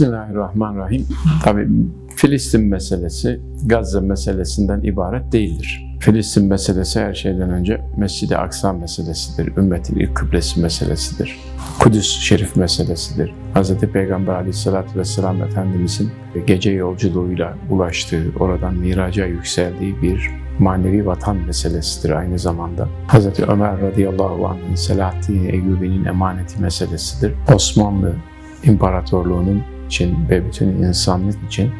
Bismillahirrahmanirrahim. Tabi Filistin meselesi Gazze meselesinden ibaret değildir. Filistin meselesi her şeyden önce Mescid-i Aksa meselesidir. Ümmetin ilk kıblesi meselesidir. Kudüs şerif meselesidir. Hz. Peygamber aleyhissalatü vesselam Efendimizin gece yolculuğuyla ulaştığı, oradan miraca yükseldiği bir manevi vatan meselesidir aynı zamanda. Hz. Ömer radıyallahu anh'ın Selahaddin Eyyubi'nin emaneti meselesidir. Osmanlı İmparatorluğu'nun için ve bütün insanlık için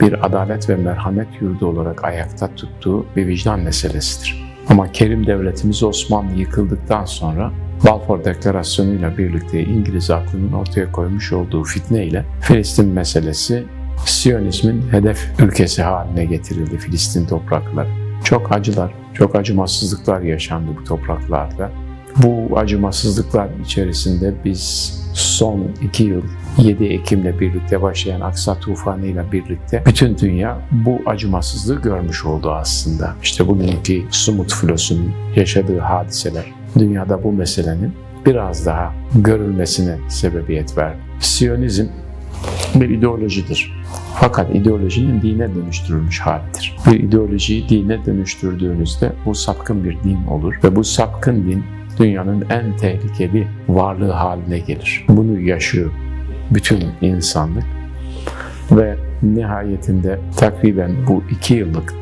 bir adalet ve merhamet yurdu olarak ayakta tuttuğu bir vicdan meselesidir. Ama Kerim Devletimiz Osmanlı yıkıldıktan sonra Balfour Deklarasyonu ile birlikte İngiliz aklının ortaya koymuş olduğu fitne ile Filistin meselesi Siyonizmin hedef ülkesi haline getirildi Filistin toprakları. Çok acılar, çok acımasızlıklar yaşandı bu topraklarda. Bu acımasızlıklar içerisinde biz son iki yıl 7 Ekim'le birlikte başlayan Aksa tufanı ile birlikte bütün dünya bu acımasızlığı görmüş oldu aslında. İşte bugünkü Sumut filosunun yaşadığı hadiseler dünyada bu meselenin biraz daha görülmesine sebebiyet verdi. Siyonizm bir ideolojidir. Fakat ideolojinin dine dönüştürülmüş halidir. Bir ideolojiyi dine dönüştürdüğünüzde bu sapkın bir din olur ve bu sapkın din dünyanın en tehlikeli varlığı haline gelir. Bunu yaşıyor bütün insanlık ve nihayetinde takriben bu iki yıllık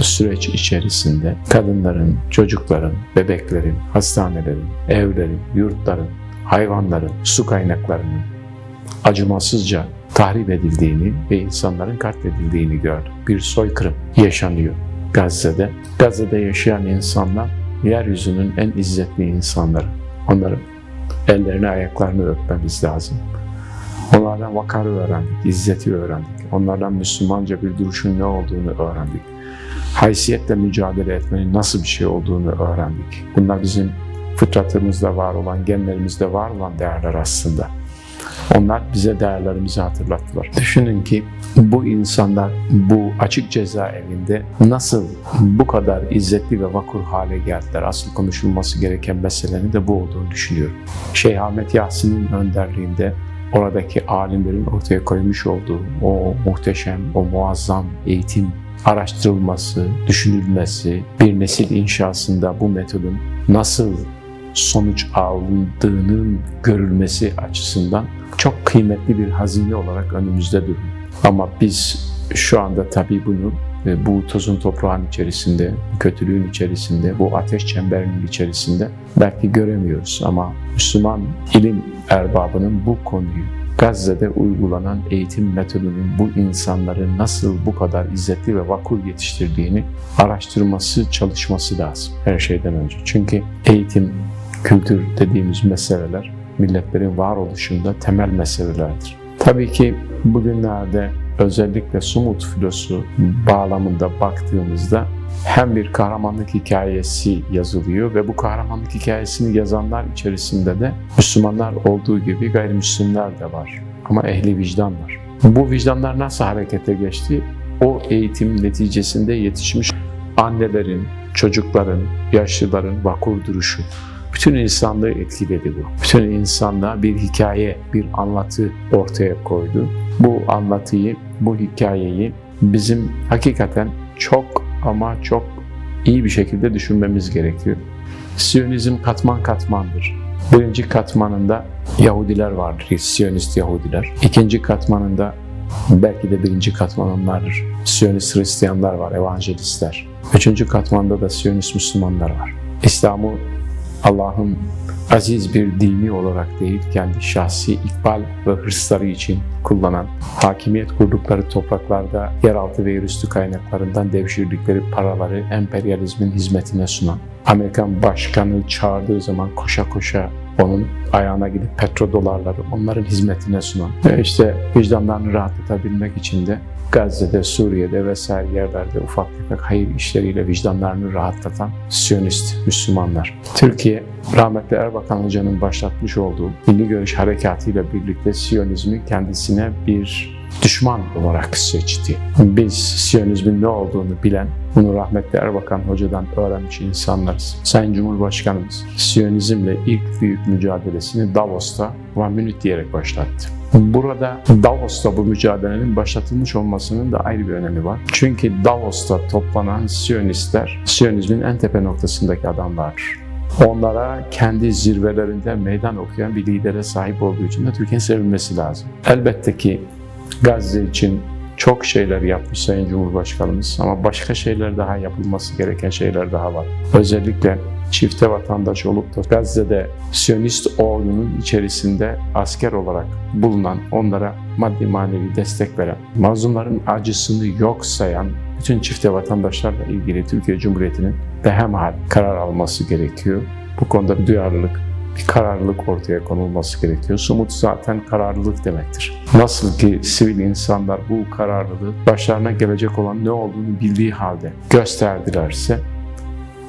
süreç içerisinde kadınların, çocukların, bebeklerin, hastanelerin, evlerin, yurtların, hayvanların, su kaynaklarının acımasızca tahrip edildiğini ve insanların katledildiğini gördük. Bir soykırım yaşanıyor Gazze'de. Gazze'de yaşayan insanlar yeryüzünün en izzetli insanları. Onların ellerini ayaklarını öpmemiz lazım. Onlardan vakarı öğrendik, izzeti öğrendik. Onlardan Müslümanca bir duruşun ne olduğunu öğrendik. Haysiyetle mücadele etmenin nasıl bir şey olduğunu öğrendik. Bunlar bizim fıtratımızda var olan, genlerimizde var olan değerler aslında. Onlar bize değerlerimizi hatırlattılar. Düşünün ki bu insanlar bu açık cezaevinde nasıl bu kadar izzetli ve vakur hale geldiler? Asıl konuşulması gereken meselenin de bu olduğunu düşünüyorum. Şeyh Ahmet Yasin'in önderliğinde oradaki alimlerin ortaya koymuş olduğu o muhteşem, o muazzam eğitim araştırılması, düşünülmesi, bir nesil inşasında bu metodun nasıl sonuç alındığının görülmesi açısından çok kıymetli bir hazine olarak önümüzde duruyor. Ama biz şu anda tabii bunu bu tozun toprağın içerisinde, kötülüğün içerisinde, bu ateş çemberinin içerisinde belki göremiyoruz ama Müslüman ilim erbabının bu konuyu Gazze'de uygulanan eğitim metodunun bu insanları nasıl bu kadar izzetli ve vakur yetiştirdiğini araştırması, çalışması lazım her şeyden önce. Çünkü eğitim, kültür dediğimiz meseleler milletlerin varoluşunda temel meselelerdir. Tabii ki bugünlerde özellikle Sumut filosu bağlamında baktığımızda hem bir kahramanlık hikayesi yazılıyor ve bu kahramanlık hikayesini yazanlar içerisinde de Müslümanlar olduğu gibi gayrimüslimler de var. Ama ehli vicdan var. Bu vicdanlar nasıl harekete geçti? O eğitim neticesinde yetişmiş annelerin, çocukların, yaşlıların vakur duruşu, bütün insanlığı etkiledi bu. Bütün insanlığa bir hikaye, bir anlatı ortaya koydu. Bu anlatıyı, bu hikayeyi bizim hakikaten çok ama çok iyi bir şekilde düşünmemiz gerekiyor. Siyonizm katman katmandır. Birinci katmanında Yahudiler vardır, Siyonist Yahudiler. İkinci katmanında belki de birinci katman onlardır. Siyonist Hristiyanlar var, evangelistler. Üçüncü katmanda da Siyonist Müslümanlar var. İslam'ı Allah'ın aziz bir dini olarak değil, kendi şahsi ikbal ve hırsları için kullanan, hakimiyet kurdukları topraklarda yeraltı ve yerüstü kaynaklarından devşirdikleri paraları emperyalizmin hizmetine sunan, Amerikan başkanı çağırdığı zaman koşa koşa onun ayağına gidip petrodolarları onların hizmetine sunan ve işte vicdanlarını rahatlatabilmek için de Gazze'de, Suriye'de vesaire yerlerde ufak tefek hayır işleriyle vicdanlarını rahatlatan Siyonist Müslümanlar. Türkiye, rahmetli Erbakan Hoca'nın başlatmış olduğu Milli Görüş Harekatı ile birlikte Siyonizmi kendisine bir düşman olarak seçti. Biz Siyonizmin ne olduğunu bilen Bunu rahmetli Erbakan Hoca'dan öğrenmiş insanlarız. Sayın Cumhurbaşkanımız Siyonizmle ilk büyük mücadelesini Davos'ta One Minute diyerek başlattı. Burada Davos'ta bu mücadelenin başlatılmış olmasının da ayrı bir önemi var. Çünkü Davos'ta toplanan Siyonistler, Siyonizmin en tepe noktasındaki adamlardır. Onlara kendi zirvelerinde meydan okuyan bir lidere sahip olduğu için de Türkiye'nin sevilmesi lazım. Elbette ki Gazze için çok şeyler yapmış Sayın Cumhurbaşkanımız ama başka şeyler daha yapılması gereken şeyler daha var. Özellikle çifte vatandaş olup da Gazze'de Siyonist ordunun içerisinde asker olarak bulunan, onlara maddi manevi destek veren, mazlumların acısını yok sayan bütün çifte vatandaşlarla ilgili Türkiye Cumhuriyeti'nin behemhal karar alması gerekiyor. Bu konuda bir duyarlılık, bir kararlılık ortaya konulması gerekiyor. Sumut zaten kararlılık demektir. Nasıl ki sivil insanlar bu kararlılığı başlarına gelecek olan ne olduğunu bildiği halde gösterdilerse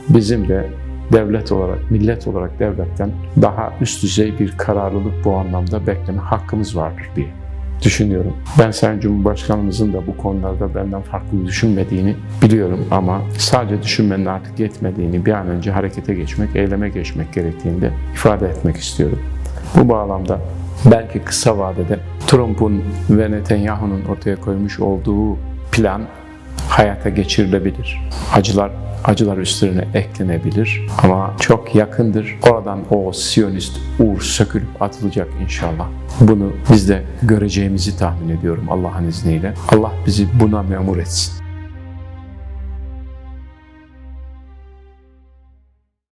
bizim de devlet olarak, millet olarak devletten daha üst düzey bir kararlılık bu anlamda bekleme hakkımız vardır diye düşünüyorum. Ben Sayın Cumhurbaşkanımızın da bu konularda benden farklı düşünmediğini biliyorum ama sadece düşünmenin artık yetmediğini bir an önce harekete geçmek, eyleme geçmek gerektiğini de ifade etmek istiyorum. Bu bağlamda belki kısa vadede Trump'un ve Netanyahu'nun ortaya koymuş olduğu plan hayata geçirilebilir. Acılar acılar üstlerine eklenebilir ama çok yakındır. Oradan o Siyonist uğur sökülüp atılacak inşallah. Bunu biz de göreceğimizi tahmin ediyorum Allah'ın izniyle. Allah bizi buna memur etsin.